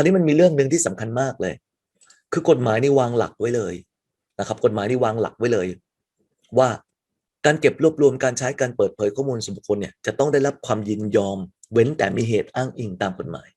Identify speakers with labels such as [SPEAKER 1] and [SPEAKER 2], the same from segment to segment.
[SPEAKER 1] ราวนี้มันมีเรื่องหนึ่งที่สำคัญมากเลย คือกฎหมายนี่วางหลักไว้เลยนะครับ กฎหมายนี่วางหลักไว้เลย ว่าการเก็บรวบรวมการใช้การเปิดเผยข้อมูลส่วนบุคคลเนี่ยจะต้องได้รับความยินยอม เว้นแต่มีเหตุอ้างอิงตามกฎหมาย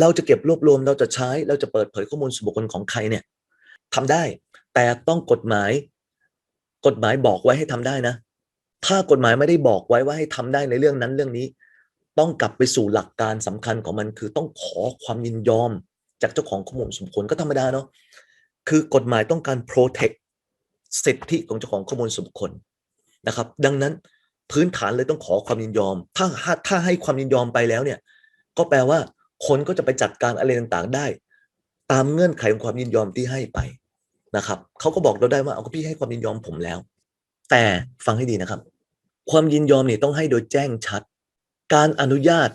[SPEAKER 1] เราจะเก็บรวบรวมเราจะใช้เราจะเปิดเผยข้อมูลส่วนบุคคลของใครเนี่ยทำได้ แต่ต้องกฎหมาย กฎหมายบอกไว้ให้ทำได้นะ ถ้ากฎหมายไม่ได้บอกไว้ว่าให้ทำได้ในเรื่องนั้นเรื่องนี้ ต้องกลับไปสู่หลักการสำคัญของมันคือต้องขอความยินยอมจากเจ้าของข้อมูลส่วนบุคคลก็ธรรมดาเนาะคือกฎหมายต้องการ protect สิทธิของเจ้าของข้อมูลส่วนบุคคลนะครับ ดังนั้นพื้นฐานเลยต้องขอความยินยอม ถ้าถ้าให้ความยินยอมไปแล้วเนี่ยก็แปลว่าคนก็จะไปจัดการอะไรต่างๆได้ ตามเงื่อนไขของความยินยอมที่ให้ไปนะครับเขาก็บอกเราได้ว่าเอาพี่ให้ความยินยอมผมแล้ว แต่ฟังให้ดีนะครับ ความยินยอมเนี่ยต้องให้โดยแจ้งชัด การอนุญาต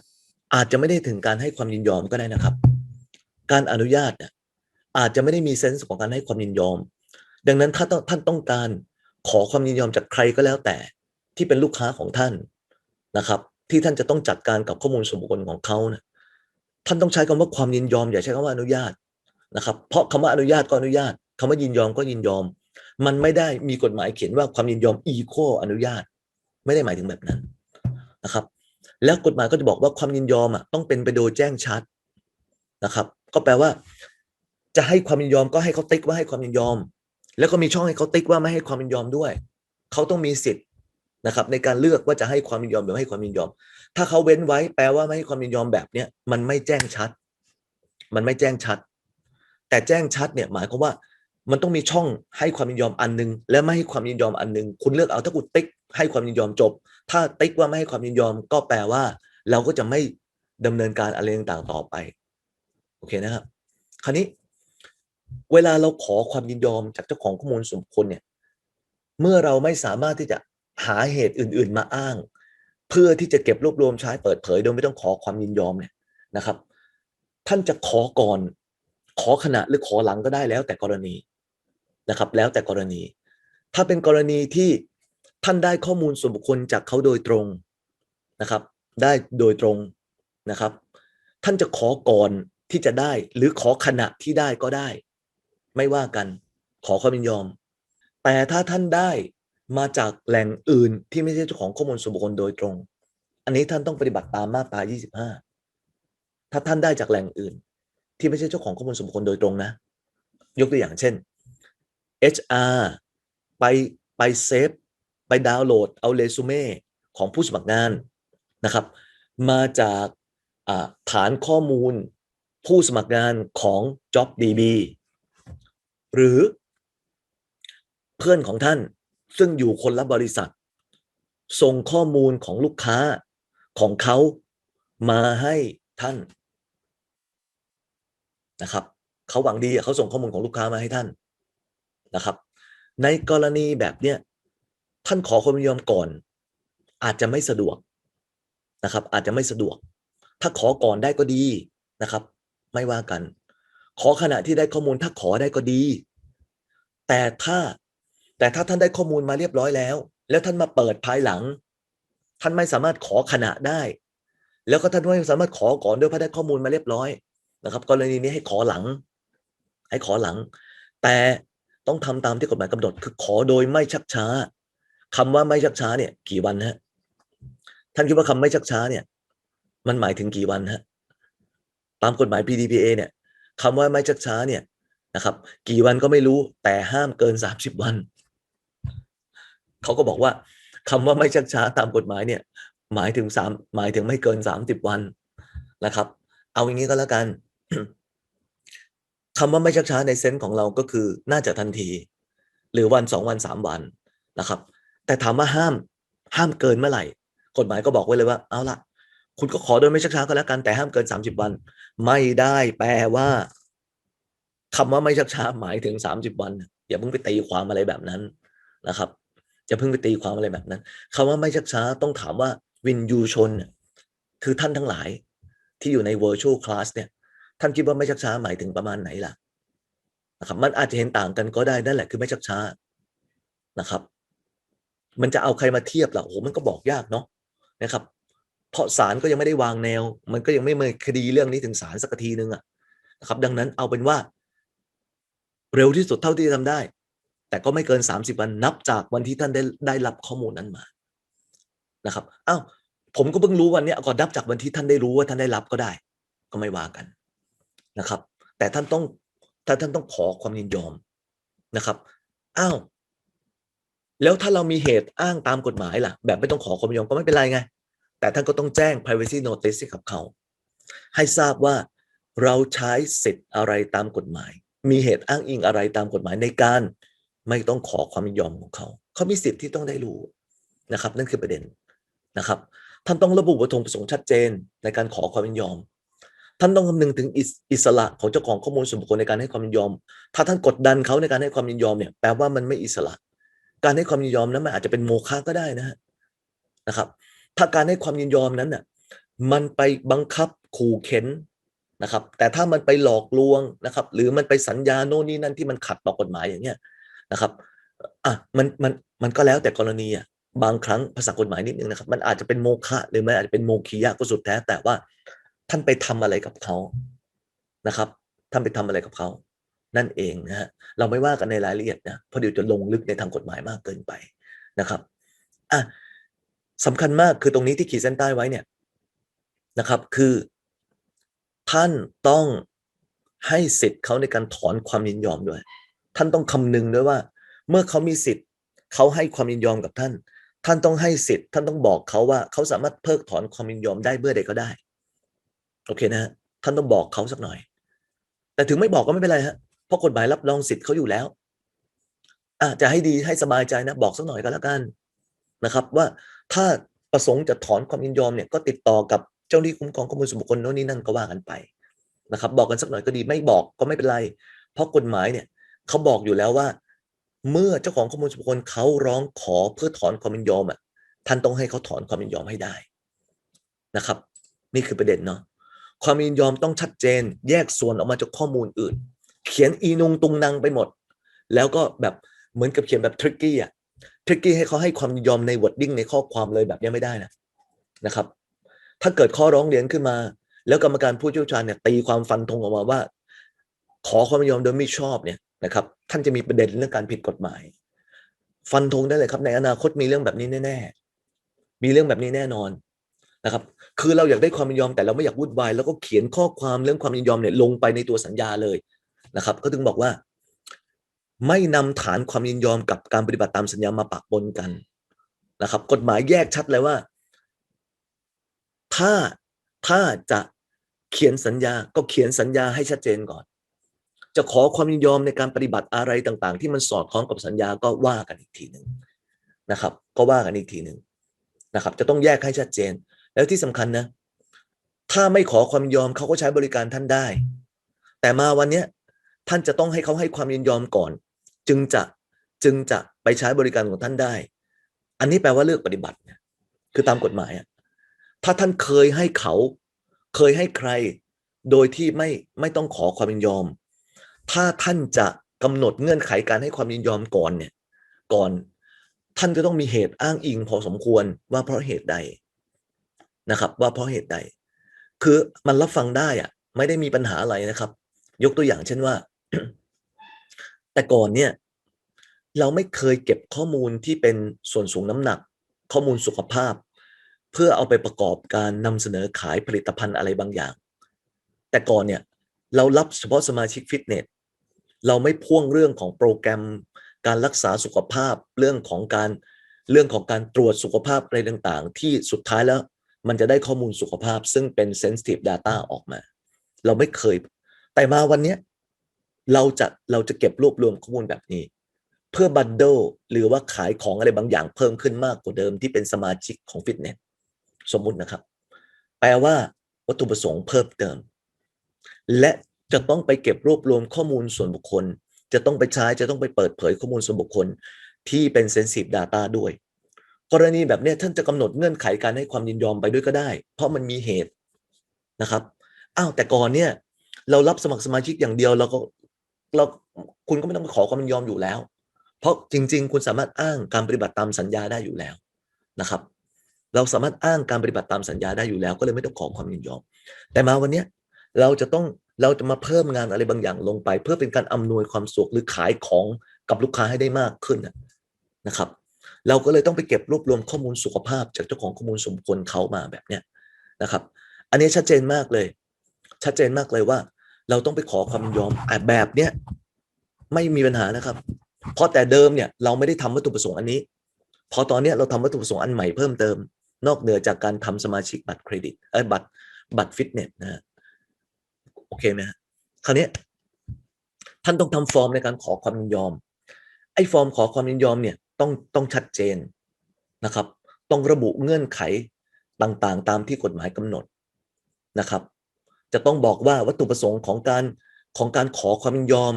[SPEAKER 1] อาจจะไม่ได้ถึงการให้ความยินยอมก็ได้นะครับ การอนุญาตเนี่ยอาจจะไม่ได้มีเซนส์ของการให้ความยินยอม ดังนั้นถ้าท่านต้องการขอความยินยอมจากใครก็แล้วแต่ ที่เป็นลูกค้าของท่านนะครับ ที่ท่านจะต้องจัดการกับข้อมูลส่วนบุคคลของเขานะท่านต้องใช้คำว่าความยินยอม อย่าใช้คำว่าอนุญาตนะครับ เพราะคำว่าอนุญาตก็อนุญาตคำว่ายินยอมก็ยินยอม มันไม่ได้มีกฎหมายเขียนว่าความยินยอมอีโคอนุญาต ไม่ได้หมายถึงแบบนั้นนะครับ แล้วกฎหมายก็จะบอกว่าความยินยอมอะต้องเป็นไปโดยแจ้งชัดนะครับ ก็แปลว่า จะให้ความยินยอมก็ให้เขาติ๊กว่าให้ความยินยอม แล้วก็มีช่องให้เขาติ๊กว่าไม่ให้ความยินยอมด้วย เขาต้องมีสิทธิ์นะครับ ในการเลือกว่าจะให้ความยินยอมหรือไม่ให้ความยินยอม ถ้าเขาเว้นไว้แปลว่าไม่ให้ความยินยอมแบบเนี้ยมันไม่แจ้งชัด มันไม่แจ้งชัด แต่แจ้งชัดเนี่ยหมายความว่ามันต้องมีช่องให้ความยินยอมอันนึง และไม่ให้ความยินยอมอันนึง คุณเลือกเอาถ้าคุณติ๊กให้ความยินยอมจบ ถ้าติ๊กว่าไม่ให้ความยินยอมก็แปลว่า เราก็จะไม่ดำเนินการอะไรต่างๆต่อไป โอเคนะครับ คราวนี้ เวลาเราขอความยินยอมจากเจ้าของข้อมูลส่วนบุคคลเนี่ย เมื่อเราไม่สามารถที่จะหาเหตุอื่น ๆ มาอ้าง เพื่อที่จะเก็บรวบรวมใช้เปิดเผย โดยไม่ต้องขอความยินยอมเนี่ยนะครับ ท่านจะขอก่อน ขอขณะหรือขอหลังก็ได้แล้วแต่กรณีนะครับ แล้วแต่กรณี ถ้าเป็นกรณีที่ ท่านได้ข้อมูลส่วนบุคคลจากเขาโดยตรงนะครับ ได้โดยตรงนะครับ ท่านจะขอก่อนที่จะได้ หรือขอขณะที่ได้ก็ได้ ไม่ว่ากัน ขอความยินยอม แต่ถ้าท่านได้มาจากแหล่งอื่นที่ไม่ใช่เจ้าของข้อมูลส่วนบุคคลโดยตรง อันนี้ท่านต้องปฏิบัติตามมาตรา 25 ถ้าท่านได้จากแหล่งอื่น ที่ไม่ใช่เจ้าของข้อมูลส่วนบุคคลโดยตรงนะ ยกตัวอย่างเช่น HR ไปไปเซฟ ไปดาวน์โหลดเอาเรซูเม่ของผู้สมัครงานนะครับ มาจากฐานข้อมูลผู้สมัครงานของ JobDB หรือเพื่อนของท่านซึ่งอยู่คนละบริษัท ส่งข้อมูลของลูกค้าของเขามาให้ท่านนะครับเขาหวังดีเขาส่งข้อมูลของลูกค้ามาให้ท่านนะครับ ในกรณีแบบเนี้ย ท่านขอความยินยอมก่อน อาจจะไม่สะดวกนะครับ อาจจะไม่สะดวก ถ้าขอก่อนได้ก็ดีนะครับ ไม่ว่ากัน ขอขณะที่ได้ข้อมูลถ้าขอได้ก็ดี แต่ถ้าแต่ถ้าท่านได้ข้อมูลมาเรียบร้อยแล้ว แล้วท่านมาเปิดภายหลัง ท่านไม่สามารถขอขณะได้ แล้วก็ท่านไม่สามารถขอก่อนด้วยเพราะได้ข้อมูลมาเรียบร้อยนะครับ กรณีนี้ให้ขอหลัง ให้ขอหลัง แต่ต้องทำตามที่กฎหมายกำหนด คือขอโดยไม่ชักช้า คำว่าไม่ชักช้าเนี่ย กี่วันฮะ ท่านคิดว่าคำไม่ชักช้าเนี่ย มันหมายถึงกี่วันฮะ ตามกฎหมาย PDPA เนี่ยคำว่าไม่ชักช้าเนี่ยนะครับ กี่วันก็ไม่รู้แต่ห้ามเกินสามสิบวัน เขาก็บอกว่าคำว่าไม่ชักช้าตามกฎหมายเนี่ย หมายถึงสามหมายถึงไม่เกินสามสิบวันนะครับ เอาอย่างนี้ก็แล้วกันคำว่าไม่ชักช้าในเซนส์ของเราก็คือน่าจะทันที หรือวันสองวันสามวันนะครับ แต่ถามว่าห้ามห้ามเกินเมื่อไหร่ กฎหมายก็บอกไว้เลยว่า เอาละคุณก็ขอโดยไม่ชักช้าก็แล้วกันแต่ห้ามเกินสามสิบวัน ไม่ได้แปลว่าคำว่าไม่ชักช้าหมายถึงสามสิบวัน อย่าเพิ่งไปตีความอะไรแบบนั้นนะครับอย่าเพิ่งไปตีความอะไรแบบนั้นคำว่าไม่ชักช้าต้องถามว่าวินยูชนคือท่านทั้งหลายที่อยู่ใน virtual class เนี่ย ท่านคิดว่าไม่ชักช้าหมายถึงประมาณไหนล่ะนะครับ มันอาจจะเห็นต่างกันก็ได้นั่นแหละคือไม่ชักช้านะครับ มันจะเอาใครมาเทียบล่ะโอ้โหมันก็บอกยากเนาะนะครับ เพราะศาลก็ยังไม่ได้วางแนว มันก็ยังไม่มีคดีเรื่องนี้ถึงศาลสักทีนึงอะนะครับ ดังนั้นเอาเป็นว่า เร็วที่สุดเท่าที่จะทำได้ แต่ก็ไม่เกิน 30 วันนับจากวันที่ท่านได้ได้รับข้อมูลนั้นมานะครับอ้าวผมก็เพิ่งรู้วันนี้ก่อนนับจากวันที่ท่านได้รู้ว่าท่านได้รับก็ได้ ก็ไม่ว่ากันนะครับ แต่ท่านต้องถ้าท่านต้องขอความยินยอมนะครับอ้าว แล้วถ้าเรามีเหตุอ้างตามกฎหมายล่ะ แบบไม่ต้องขอความยินยอมก็ไม่เป็นไรไง แต่ท่านก็ต้องแจ้ง privacy notice ให้กับเขา ให้ทราบว่าเราใช้สิทธิ์อะไรตามกฎหมาย มีเหตุอ้างอิงอะไรตามกฎหมายในการ ไม่ต้องขอความยินยอมของเขา เขามีสิทธิ์ที่ต้องได้รู้นะครับ นั่นคือประเด็นนะครับ ท่านต้องระบุวัตถุประสงค์ชัดเจนในการขอความยินยอม ท่านต้องคำนึงถึงอิสอิสระของเจ้าของข้อมูลส่วนบุคคลในการให้ความยินยอม ถ้าท่านกดดันเขาในการให้ความยินยอมเนี่ยแปลว่ามันไม่อิสระ การให้ความยินยอมนั้นมันอาจจะเป็นโมฆะก็ได้นะนะครับ ถ้าการให้ความยินยอมนั้นน่ะมันไปบังคับขู่เข็นนะครับ แต่ถ้ามันไปหลอกลวงนะครับ หรือมันไปสัญญาโน่นนี่นั่นที่มันขัดต่อกฎหมายอย่างเงี้ยนะครับอะมันมันมันก็แล้วแต่กรณีอะบางครั้งภาษากฎหมายนิดนึงนะครับ มันอาจจะเป็นโมฆะหรือมันอาจจะเป็นโมคียะก็สุดแท้แต่ว่าท่านไปทำอะไรกับเขานะครับ ท่านไปทำอะไรกับเขา นั่นเองนะฮะเราไม่ว่ากันในรายละเอียดนะเพราะเดี๋ยวจะลงลึกในทางกฎหมายมากเกินไปนะครับอะสำคัญมากคือตรงนี้ที่ขีดเส้นใต้ไว้เนี่ยนะครับ คือท่านต้องให้สิทธิ์เขาในการถอนความยินยอมด้วย ท่านต้องคำนึงด้วยว่า เมื่อเขามีสิทธิ์เขาให้ความยินยอมกับท่าน ท่านต้องให้สิทธิ์ ท่านต้องบอกเขาว่าเขาสามารถเพิกถอนความยินยอมได้เมื่อใดก็ได้ โอเคนะฮะท่านต้องบอกเขาสักหน่อย แต่ถึงไม่บอกก็ไม่เป็นไรฮะ เพราะกฎหมายรับรองสิทธิ์เขาอยู่แล้วอะจะให้ดีให้สบายใจนะ บอกสักหน่อยก็แล้วกันนะครับ ว่าถ้าประสงค์จะถอนความยินยอมเนี่ยก็ติดต่อกับเจ้าหน้าที่คุ้มครองข้อมูลส่วนบุคคลโน่นนี่นั่นก็ว่ากันไปนะครับ บอกกันสักหน่อยก็ดีไม่บอกก็ไม่เป็นไร เพราะกฎหมายเนี่ยเขาบอกอยู่แล้วว่า เมื่อเจ้าของข้อมูลส่วนบุคคลเขาร้องขอเพื่อถอนความยินยอมอะท่านต้องให้เขาถอนความยินยอมให้ได้นะครับ นี่คือประเด็นเนาะความยินยอมต้องชัดเจน แยกส่วนออกมาจากข้อมูลอื่น เขียนอีนุงตุงนางไปหมด แล้วก็แบบเหมือนกับเขียนแบบทริกกี้อะทริกกี้ให้เขาให้ความยินยอมในวอร์ดดิ้งในข้อความเลยแบบนี้ไม่ได้นะนะครับ ถ้าเกิดข้อร้องเรียนขึ้นมา แล้วกรรมการผู้เชี่ยวชาญเนี่ยตีความฟันธงออกมาว่า ขอความยินยอมโดยไม่ชอบเนี่ยนะครับ ท่านจะมีประเด็นเรื่องการผิดกฎหมาย ฟันธงได้เลยครับ ในอนาคตมีเรื่องแบบนี้แน่ ๆ มีเรื่องแบบนี้แน่นอนนะครับ คือเราอยากได้ความยินยอมแต่เราไม่อยากวุ่นวายแล้วก็เขียนข้อความเรื่องความยินยอมเนี่ยลงไปในตัวสัญญาเลย นะครับก็ถึงบอกว่า ไม่นำฐานความยินยอมกับการปฏิบัติตามสัญญามาปะปนกันนะครับ กฎหมายแยกชัดเลยว่า ถ้าถ้าจะเขียนสัญญาก็เขียนสัญญาให้ชัดเจนก่อน จะขอความยินยอมในการปฏิบัติอะไรต่างๆ ที่มันสอดคล้องกับสัญญาก็ว่ากันอีกทีหนึ่งนะครับ ก็ว่ากันอีกทีหนึ่งนะครับ จะต้องแยกให้ชัดเจน แล้วที่สำคัญนะ ถ้าไม่ขอความยินยอมเขาก็ใช้บริการท่านได้ แต่มาวันเนี้ย ท่านจะต้องให้เขาให้ความยินยอมก่อน จึงจะจึงจะไปใช้บริการของท่านได้ อันนี้แปลว่าเลือกปฏิบัติเนี่ยคือตามกฎหมายอะถ้าท่านเคยให้เขาเคยให้ใคร โดยที่ไม่ไม่ต้องขอความยินยอม ถ้าท่านจะกำหนดเงื่อนไขการให้ความยินยอมก่อนเนี่ยก่อนท่านจะต้องมีเหตุอ้างอิงพอสมควรว่าเพราะเหตุใดนะครับ ว่าเพราะเหตุใด คือมันรับฟังได้อะไม่ได้มีปัญหาอะไรนะครับ ยกตัวอย่างเช่นว่า แต่ก่อนเนี่ย เราไม่เคยเก็บข้อมูลที่เป็นส่วนสูงน้ำหนัก ข้อมูลสุขภาพ เพื่อเอาไปประกอบการนำเสนอขายผลิตภัณฑ์อะไรบางอย่าง แต่ก่อนเนี่ยเรารับเฉพาะสมาชิกฟิตเนสเราไม่พ่วงเรื่องของโปรแกรมการรักษาสุขภาพเรื่องของการเรื่องของการตรวจสุขภาพอะไรต่างๆ ที่สุดท้ายแล้วมันจะได้ข้อมูลสุขภาพซึ่งเป็น sensitive data ออกมา เราไม่เคย แต่มาวันเนี้ย เราจะเราจะเก็บรวบรวมข้อมูลแบบนี้ เพื่อบันเดลหรือว่าขายของอะไรบางอย่างเพิ่มขึ้นมากกว่าเดิมที่เป็นสมาชิกของฟิตเนสสมมุตินะครับ แปลว่าวัตถุประสงค์เพิ่มเติม และจะต้องไปเก็บรวบรวมข้อมูลส่วนบุคคล จะต้องไปใช้จะต้องไปเปิดเผยข้อมูลส่วนบุคคลที่เป็น sensitive data ด้วย กรณีแบบนี้ท่านจะกำหนดเงื่อนไขการให้ความยินยอมไปด้วยก็ได้ เพราะมันมีเหตุนะครับอ้าวแต่ก่อนเนี่ยเรารับสมัครสมาชิกอย่างเดียวเราก็ เราคุณก็ไม่ต้องไปขอความยินยอมอยู่แล้ว เพราะจริง ๆ คุณสามารถอ้างการปฏิบัติตามสัญญาได้อยู่แล้วนะครับ เราสามารถอ้างการปฏิบัติตามสัญญาได้อยู่แล้ว ก็เลยไม่ต้องขอความยินยอม แต่มาวันเนี้ยเราจะต้องเราจะมาเพิ่มงานอะไรบางอย่างลงไป เพื่อเป็นการอำนวยความสะดวกหรือขายของกับลูกค้าให้ได้มากขึ้นนะนะครับ เราก็เลยต้องไปเก็บรวบรวมข้อมูลสุขภาพ จากเจ้าของข้อมูลสมควรเขามาแบบเนี้ยนะครับ อันนี้ชัดเจนมากเลย ชัดเจนมากเลยว่า เราต้องไปขอความยินยอมอแบบเนี้ยไม่มีปัญหานะครับ เพราะแต่เดิมเนี่ยเราไม่ได้ทำวัตถุประสงค์อันนี้ พอตอนเนี้ยเราทำวัตถุประสงค์อันใหม่เพิ่มเติม นอกเหนือจากการทำสมาชิกบัตรเครดิตเอ้บัตรบัตรฟิตเนสนะฮะโอเคไหมฮะคราวนี้ท่านต้องทำฟอร์มในการขอความยินยอม ไอ้ฟอร์มขอความยินยอมเนี่ยต้องต้องชัดเจนนะครับ ต้องระบุเงื่อนไขต่างๆ ตามที่กฎหมายกำหนดนะครับ จะต้องบอกว่าวัตถุประสงค์ของการของการขอความยินยอม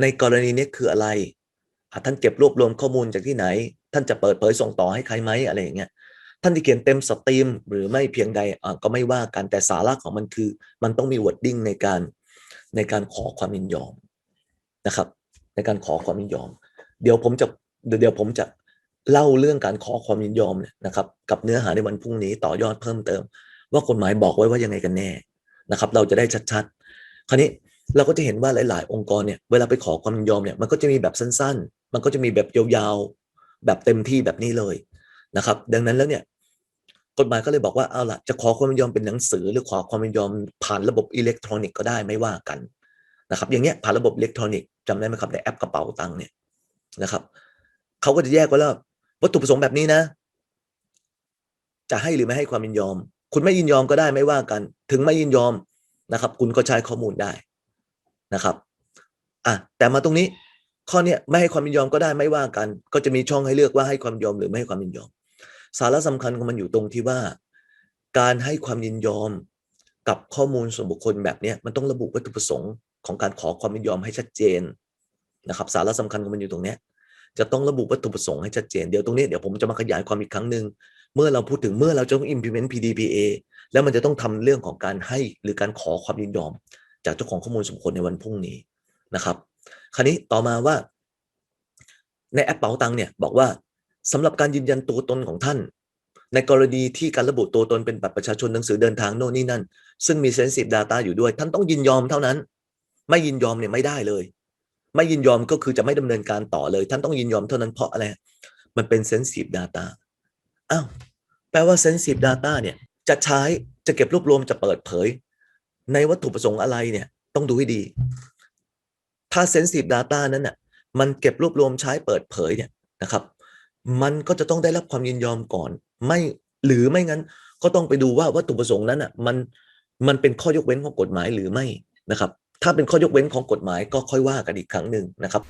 [SPEAKER 1] ในกรณีนี้คืออะไระท่านเก็บรวบรวมข้อมูลจากที่ไหน ท่านจะเปิดเผยส่งต่อให้ใครไหมอะไรอย่างเงี้ยท่านที่เขียนเต็มสตรีม หรือไม่เพียงใดก็ไม่ว่ากันแต่สาระของมันคือ มันต้องมีวอร์ดดิ้งในการในการขอความยินยอมนะครับ ในการขอความยินยอม เดี๋ยวผมจะเดี๋ยวเดี๋ยวผมจะเล่าเรื่องการขอความยินยอมเนี่ยนะครับ กับเนื้อหาในวันพรุ่งนี้ต่อยอดเพิ่มเติม ว่ากฎหมายบอกไว้ว่ายังไงกันแน่นะครับ เราจะได้ชัดๆ คราวนี้เราก็จะเห็นว่าหลาย ๆ องค์กรเนี่ยเวลาไปขอความยินยอมเนี่ยมันก็จะมีแบบสั้น ๆ มันก็จะมีแบบยาวๆ แบบเต็มที่แบบนี้เลยนะครับ ดังนั้นแล้วเนี่ยกฎหมายก็เลยบอกว่าเอาล่ะจะขอความยินยอมเป็นหนังสือ หรือขอความยินยอมผ่านระบบอิเล็กทรอนิกส์ก็ได้ไม่ว่ากันนะครับอย่างเงี้ยผ่านระบบอิเล็กทรอนิกส์จำได้ไหมครับในแอปกระเป๋าตังค์เนี่ยนะครับเขาก็จะแยกไว้แล้ววัตถุประสงค์แบบนี้นะ จะให้หรือไม่ให้ความยินยอม คุณไม่ยินยอมก็ได้ไม่ว่ากัน ถึงไม่ยินยอมนะครับ คุณก็ใช้ข้อมูลได้นะครับอะแต่มาตรงนี้ข้อเนี้ยไม่ให้ความยินยอมก็ได้ไม่ว่ากัน ก็จะมีช่องให้เลือกว่าให้ความยินยอมหรือไม่ให้ความยินยอม สาระสำคัญของมันอยู่ตรงที่ว่า การให้ความยินยอมกับข้อมูลส่วนบุคคลแบบเนี้ยมันต้องระบุวัตถุประสงค์ของการขอความยินยอมให้ชัดเจนนะครับ สาระสำคัญของมันอยู่ตรงเนี้ยจะต้องระบุวัตถุประสงค์ให้ชัดเจนเดี๋ยวตรงนี้เดี๋ยวผมจะมาขยายความอีกครั้งหนึ่ง เมื่อเราพูดถึงเมื่อเราจะต้อง implement PDPA แล้วมันจะต้องทำเรื่องของการให้หรือการขอความยินยอม จากเจ้าของข้อมูลส่วนบุคคลในวันพรุ่งนี้นะครับ คราวนี้ต่อมาว่า ในแอปเป๋าตังเนี่ยบอกว่าสำหรับการยืนยันตัวตนของท่าน ในกรณีที่การระบุตัวตนเป็นบัตรประชาชนหนังสือเดินทางโน่นนี่นั่น ซึ่งมี sensitive data อยู่ด้วย ท่านต้องยินยอมเท่านั้น ไม่ยินยอมเนี่ยไม่ได้เลย ไม่ยินยอมก็คือจะไม่ดำเนินการต่อเลย ท่านต้องยินยอมเท่านั้นเพราะอะไรมันเป็น sensitive data อ้าว ลว่า sensitive data เนี่ยจะใช้จะเก็บรวบรวมจะเปิดเผย ในวัตถุประสงค์อะไรเนี่ยต้องดูให้ดี ถ้า sensitive data นั้นน่ะมันเก็บรวบรวมใช้เปิดเผยเนี่ยนะครับ มันก็จะต้องได้รับความยินยอมก่อน ไม่หรือไม่งั้นก็ต้องไปดูว่าวัตถุประสงค์นั้นอะมันมันเป็นข้อยกเว้นของกฎหมายหรือไม่นะครับ ถ้าเป็นข้อยกเว้นของกฎหมายก็ค่อยว่ากันอีกครั้งหนึ่งนะครับ